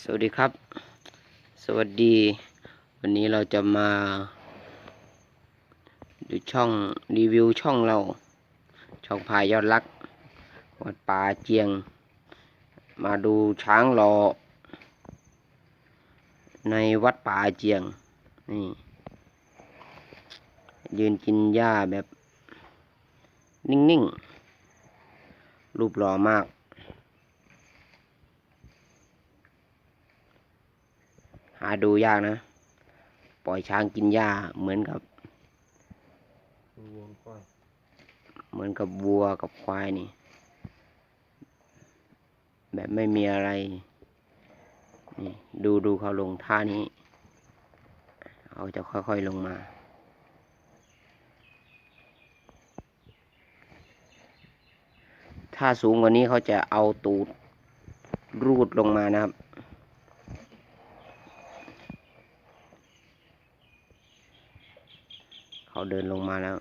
สวัสดีครับ สวัสดี วันนี้เราจะมา ดูช่องรีวิวช่องเรา ช่องพายยอดรัก วัดป่าเจียง มาดูช้างรอ ในวัดป่าเจียง นี่ ยืนกินหญ้าแบบ นิ่ง ๆ รูปหล่อมาก หาดูยากนะ ปล่อยช้างกินหญ้าเหมือนกับวัวก้อยเหมือนกับวัวกับควายนี่ แบบไม่มีอะไร นี่ดูดูเขาลงท่านี้เขาจะค่อยๆลงมาถ้าสูงกว่านี้เขาจะเอาตูดรูดลงมานะครับ เขาเดินลงมาแล้ว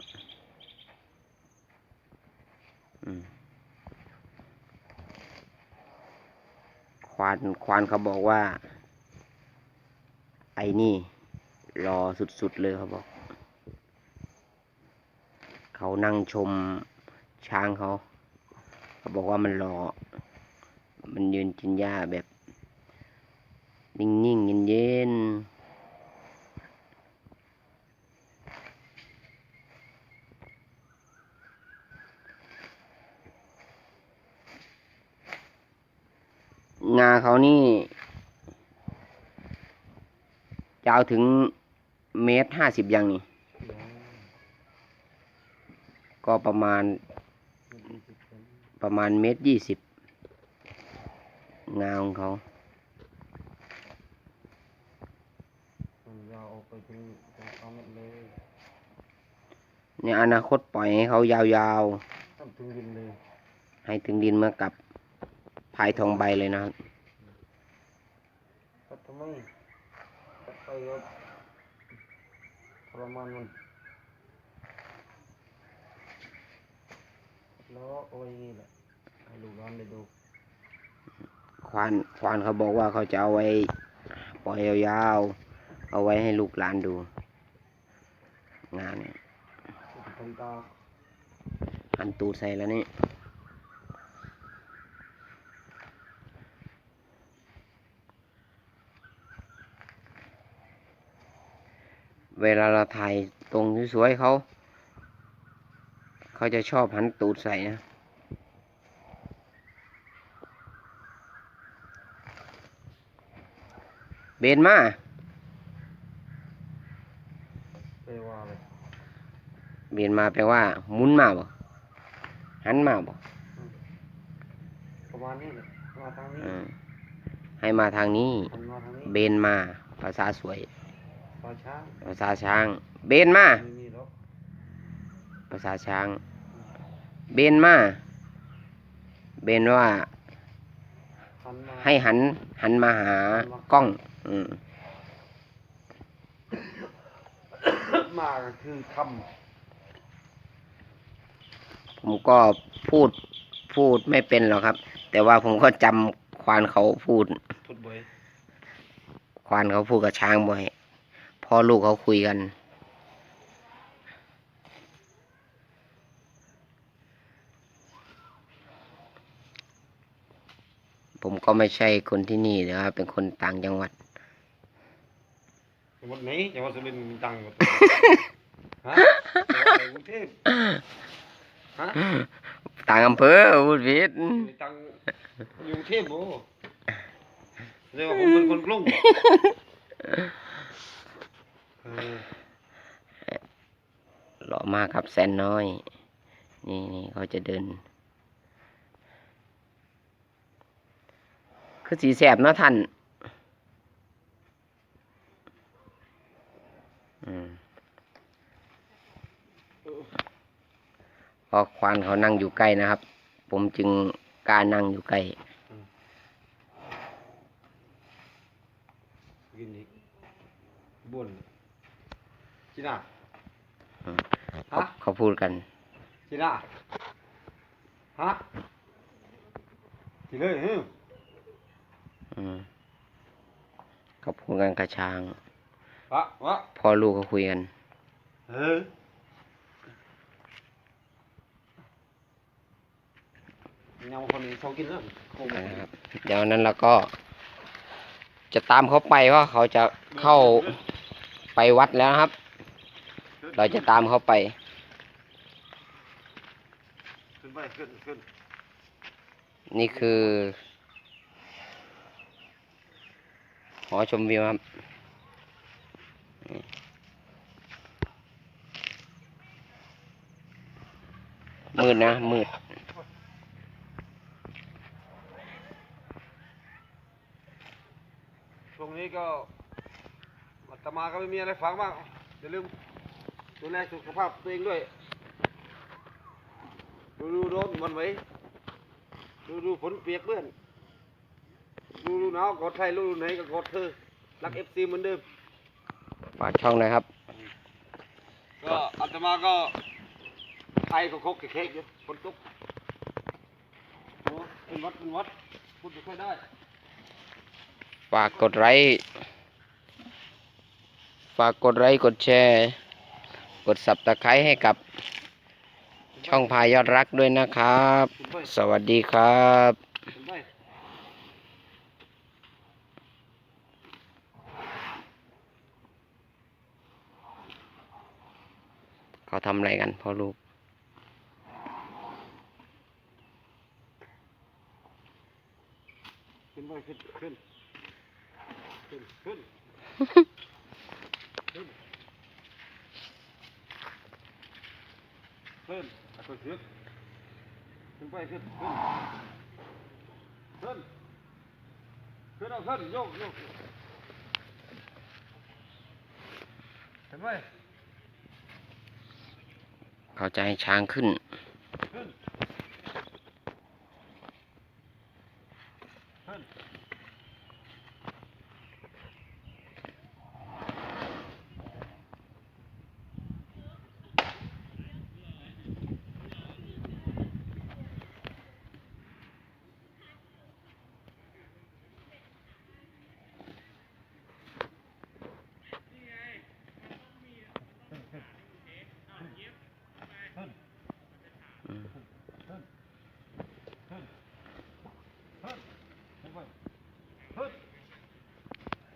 ควานควานเขาบอกว่า ไอ้นี่ รอสุดๆเลยเขาบอก เขานั่งชมช้างเขา เขาบอกว่ามันรอ มันยืนกินหญ้าแบบ นิ่งๆเย็นๆ งาเขานี่ยาวถึงเมตรห้าสิบยังนี่ ก็ประมาณยี่สิบคนประมาณเมตรยี่สิบงาของเขามันยาวออกไปถึงตรงเอาเม็ดเลยในอนาคตปล่อยให้เขายาวทำถึงดินเลยๆให้ถึงดินเมื่อกับพายทองใบเลยนะครับตัดทำไมตัดไปก็ทรมานมันแล้วเอาไว้อย่างนี้แหละให้ลูกร้านได้ดู ควานควานเขาบอกว่าเขาจะเอาไว้ ปล่อยยาวๆ เอาไว้ให้ลูกหลานดู งานเนี่ยเป็นคนตาหันตูดใส่แล้วนี่ เวลาเราถ่ายตรงสวยๆเขา เขาจะชอบหันตูดใส่นะ เบนมาไปว่าเลยเบนมาแปลว่าหมุนมาบ่หันมาบ่ประมาณนี้เลยมาทางนี้อืมให้มาทางนี้มันมาทางนี้ เบนมาภาษาสวย ปลาช้างภาษาช้าง เบนมาไม่มีหรอกภาษาช้าง เบนมา เบนว่า หันมาให้หันหันมาหากล้อง อืมมาก็คือคผมก็พูดพูดไม่เป็นหรอกครับ แต่ว่าผมก็จำควานเขาพูดำพูดบ่อยควานเขาพูดกับช้างบ่อย พ่อลูกเขาคุยกัน ผมก็ไม่ใช่คนที่นี่นะครับเป็นคนต่างจังหวัดจังหวัดไหนจังหวัดสุรินทร์มีตังค์หมดฮะจังหวัดไหนกรุงเทพฮะต่างอำเภอพูดผิดมีตังค์อยู่กรุงเทพโอ้เรียกว่าผมเป็นคนกรุงเออ หล่อมากครับแสนน้อย นี่นี่เขาจะเดิน คือสีแสบเนาะท่านอืมเพอควานเขานั่งอยู่ใกล้นะครับ ผมจึงกล้านั่งอยู่ใกล้กินอีกบ่นจีน่า เขาฮะ เขาพูดกันจีน่าฮะจีเลยฮึอืมกับพวกกันกระช้าง วะวะพ่อลูกเขาคุยกัน เออยังคนนี้เขากินแล้วโอ้โหนะครับเดี๋ยวนั้นเราก็ จะตามเขาไปว่าเขาจะเข้าไปวัดแล้วนะครับ เราจะตามเขาไป ขึ้นไปขึ้นขึ้นนี่คือ หอชมวิวครับนี่มืดนะ มืดช่วงนี้ก็อาตมาก็ไม่มีอะไรฟังบ้างอย่าลืมดูแลสุขภาพตัวเองด้วย ดูดูร้อนมันไหวดูดูฝนเปียกเปื้อนดูดูหนาวกอดใครดูไหนก็กอดเธอรักเอฟซีเหมือนเดิมฝากช่องหนะครับ ก็อาตมาก็ไอก็คกเค้กอยู่ฝนตกโอ้เป็นวัดเป็นวัดพูดไม่ค่อยได้ฝากกดไลค์ฝากกดไลค์กดแชร์ กดสับตะไคร้ให้กับ ช่องพายอดรักด้วยนะครับ สวัสดีครับเขาทำอะไรกันพ่อลูกขึ้นไปขึ้นขึ้นขึ้นขึ้น ขึ้นอะขึ้นขึ้นขึ้นไปขึ้นขึ้นขึ้นขึ้นเอาขึ้นโยกโยกขึ้นไปเขาจะให้ช้างขึ้นขึ้นขึ้น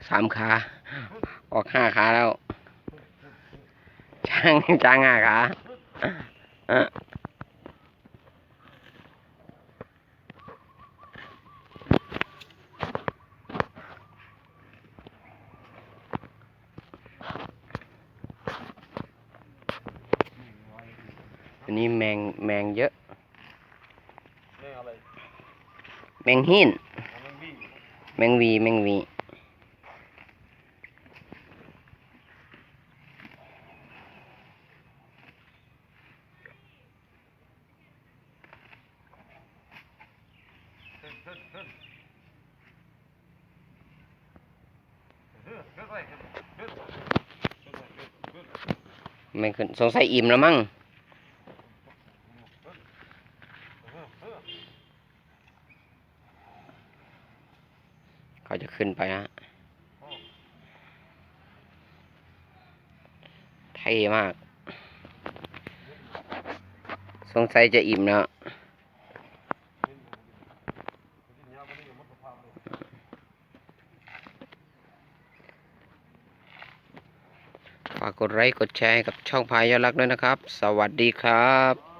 สามขา ออกห้าขาแล้ว ช้างช้างห้าขาเอออันนี้แมงแมงเยอะ แม่อะไรแมงหินมันวิ่งแมงวี แมงวี ขึ้นขึ้นขึ้นขึ้นขึ้นไปขึ้นขึ้นขึ้นไปขึ้นขึ้นไม่ขึ้นสงสัยอิ่มแล้วมั้งเขาจะขึ้นไปนะเท่มาก สงสัยจะอิ่มแล้ว ฝา กดไลค์กดแชร์กับช่องพายยอดรักด้วยนะครับ สวัสดีครับ